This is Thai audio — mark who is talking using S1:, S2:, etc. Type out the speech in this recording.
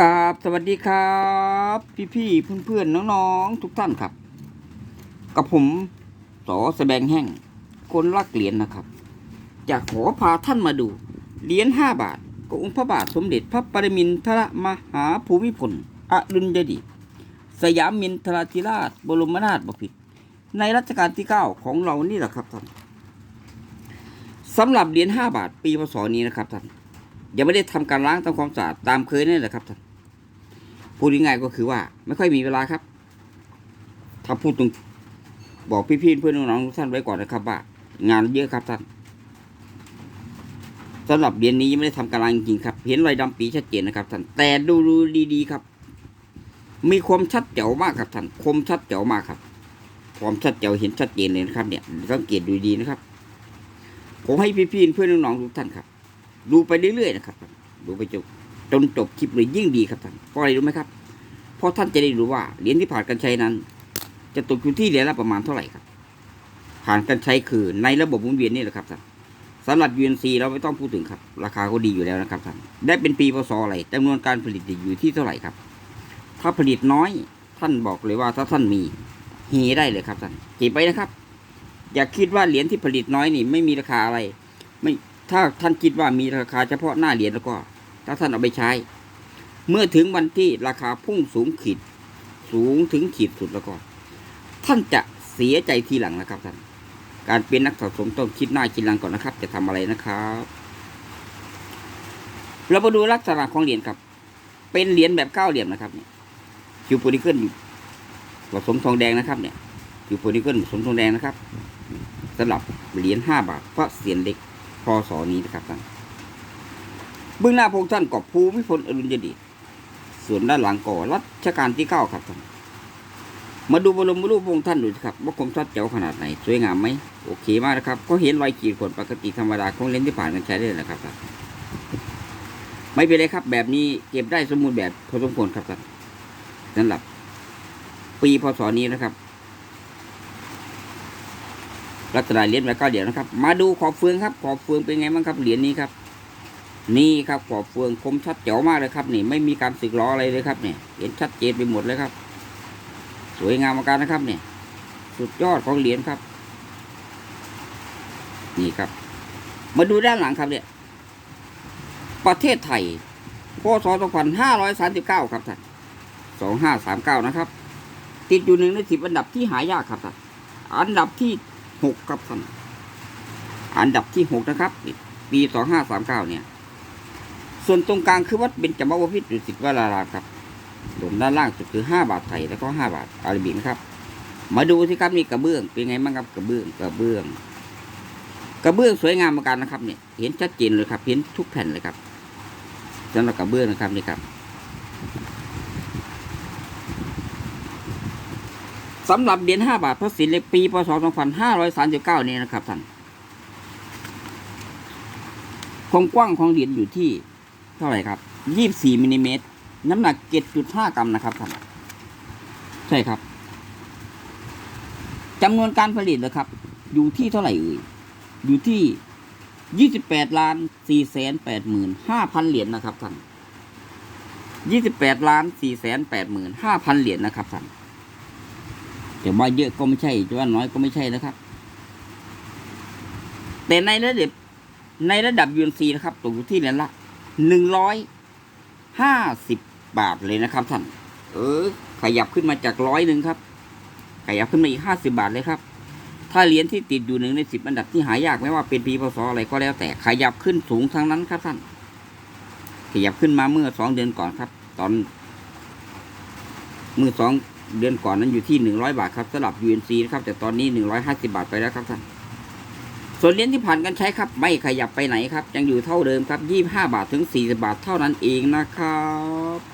S1: กราบสวัสดีครับ พี่พี่เพื่อนเพื่อนๆน้องๆทุกท่านครับ กับผมสอแสดงแห้งคนรักเหรียญนะครับจะขอพาท่านมาดูเหรียญห้าบาทขององค์พระบาทสมเด็จพระปรมินทรมหาภูมิพลอดุลยเดชสยามมินทราธิราช บรมนาถบพิตรในรัชกาลที่เก้าของเรานี่แหละครับท่านสำหรับเหรียญห้าบาทปีพศนี้นะครับท่าน ยังไม่ได้ทำการล้างทำความสะอาดตามเคยนี่แหละครับท่านพูดง่ายๆก็คือว่า ไม่ค่อยมีเวลาครับถ้าพูดตรงบอกพี่ๆเพื่อนน้องๆทุกท่านไว้ก่อนนะครับว่า งานเยอะครับท่านสำหรับเดือนนี้ยังไม่ได้ทำการล้างจริงครับ เห็นรอยดำปีชัดเจนนะครับท่านแต่ดูดูดีๆครับ มีความชัดเจ๋วมากครับท่านคมชัดเจ๋วมากครับ ความชัดเจ๋วเห็นชัดเจนเลยนะครับ เนี่ยสังเกตดูดีนะครับ ผมให้พี่ๆเพื่อนน้องๆทุกท่านครับ ดูไปเรื่อยๆนะครับ ดูไปจนจนจบคลิปเลยยิ่งดีครับท่านเพราะอะไรรู้ไหมครับ เพราะท่านจะได้รู้ว่าเหรียญที่ผ่านการใช้นั้น จะตกอยู่ที่เหรียญละประมาณเท่าไหร่ครับ ผ่านการใช้คือในระบบหมุนเวียนนี่แหละครับท่านสำหรับ UNC เราไม่ต้องพูดถึงครับ ราคาก็ดีอยู่แล้วนะครับท่านได้เป็นปีพศอะไรจำนวนการผลิตอยู่ที่เท่าไหร่ครับ ถ้าผลิตน้อยท่านบอกเลยว่าถ้าท่านมีเฮได้เลยครับท่านเก็บไว้นะครับ อย่าคิดว่าเหรียญที่ผลิตน้อยนี่ ไม่มีราคาอะไร ไม่ ถ้าท่านคิดว่ามีราคาเฉพาะหน้าเหรียญแล้วก็ ถ้าท่านเอาไปใช้ เมื่อถึงวันที่ราคาพุ่งสูงขีด สูงถึงขีดสุดแล้วก็ ท่านจะเสียใจทีหลังนะครับท่าน การเป็นนักสะสมต้องคิดหน้าคิดหลังก่อนนะครับ จะทำอะไรนะครับ เรามาดูลักษณะของเหรียญครับ เป็นเหรียญแบบเก้าเหลี่ยมนะครับเนี่ยคิวโพลิเกิลผสมทองแดงนะครับ เนี่ยคิวโพลิเกิลผสมทองแดงนะครับสำหรับเหรียญห้าบาทเพราะเสียนเล็ก พศนี้นะครับท่านเบื้องหน้าพระองค์ท่านกอบภูมิพลอดุลยเดชส่วนด้านหลังก่อรัชกาลที่เก้าครับท่านมาดูบรมรูปพระองค์ท่านดูสิครับว่าคมชัดเจ๋วขนาดไหนสวยงามไหมโอเคมากนะครับ ก็เห็นรอยขีดข่วนปกติธรรมดาของเลนส์ที่ผ่านการใช้ได้เลยนะครับท่านไม่เป็นไรครับ แบบนี้เก็บได้สมบูรณ์แบบพอสมควรครับท่านสำหรับ ปีพศนี้นะครับ ลักษณะเหรียญแบบเก้าเหรียญนะครับ มาดูขอบเฟืองครับ ขอบเฟืองเป็นไงบ้างครับเหรียญนี้ครับ นี่ครับขอบเฟืองคมชัดเจ๋วมากเลยครับ นี่ไม่มีการสึกล้ออะไรเลยครับเนี่ยเห็นชัดเจนไปหมดเลยครับ สวยงามมากนะครับเนี่ยสุดยอดของเหรียญครับ นี่ครับ มาดูด้านหลังครับเนี่ย ประเทศไทยพศ2539 ครับท่าน2539 นะครับ ติดอยู่หนึ่งในสิบอันดับที่หายากครับท่านอันดับที่ หกครับท่านอันดับที่หกนะครับ ปีสองห้าสามเก้าเนี่ย ส่วนตรงกลางคือวัดเบญจมวพิตรดุสิตวรารามครับส่วนด้านล่างสุดคือห้าบาทไทยแล้วก็ห้าบาทอาราบิกนะครับ มาดูสิครับนี่กระเบื้องเป็นไงบ้างครับกระเบื้องกระเบื้อง กระเบื้องสวยงามเหมือนกันนะครับเนี่ยเห็นชัดเจนเลยครับ เห็นทุกแผ่นเลยครับสำหรับกระเบื้องนะครับนี่ครับ สำหรับเหรียญห้าบาทพระศิลป์ปีพศ2539นี้นะครับท่านความกว้างของเหรียญอยู่ที่เท่าไหร่ครับ24มิลลิเมตร น้ำหนัก7.5กรัมนะครับท่านใช่ครับจำนวนการผลิตนะครับ อยู่ที่เท่าไหร่เอ่ยอยู่ที่28ล้าน4แสน8หมื่น5,000เหรียญนะครับท่าน28ล้าน4แสน8หมื่น5,000เหรียญนะครับท่าน จะว่าเยอะก็ไม่ใช่จะว่าน้อยก็ไม่ใช่นะครับ แต่ในระดับในระดับยูนซีนะครับตกอยู่ที่เหรียญละหนึ่งร้อยห้าสิบบาทเลยนะครับท่านเออ ขยับขึ้นมาจากร้อยหนึ่งครับ ขยับขึ้นมาอีกห้าสิบาทเลยครับ ถ้าเหรียญที่ติดอยู่หนึ่งในสิบอันดับที่หายากไม่ว่าเป็นปีพศอะไรก็แล้วแต่ขยับขึ้นสูงทั้งนั้นครับท่านขยับขึ้นมาเมื่อสองเดือนก่อนครับ ตอนเมื่อสอง เดือนก่อนนั้นอยู่ที่ 100 บาทครับสำหรับ UNC นะครับแต่ตอนนี้ 150 บาทไปแล้วครับท่านส่วนเหรียญที่ผ่านกันใช้ครับ ไม่ขยับไปไหนครับ ยังอยู่เท่าเดิมครับ 25 บาทถึง 40 บาทเท่านั้นเองนะครับ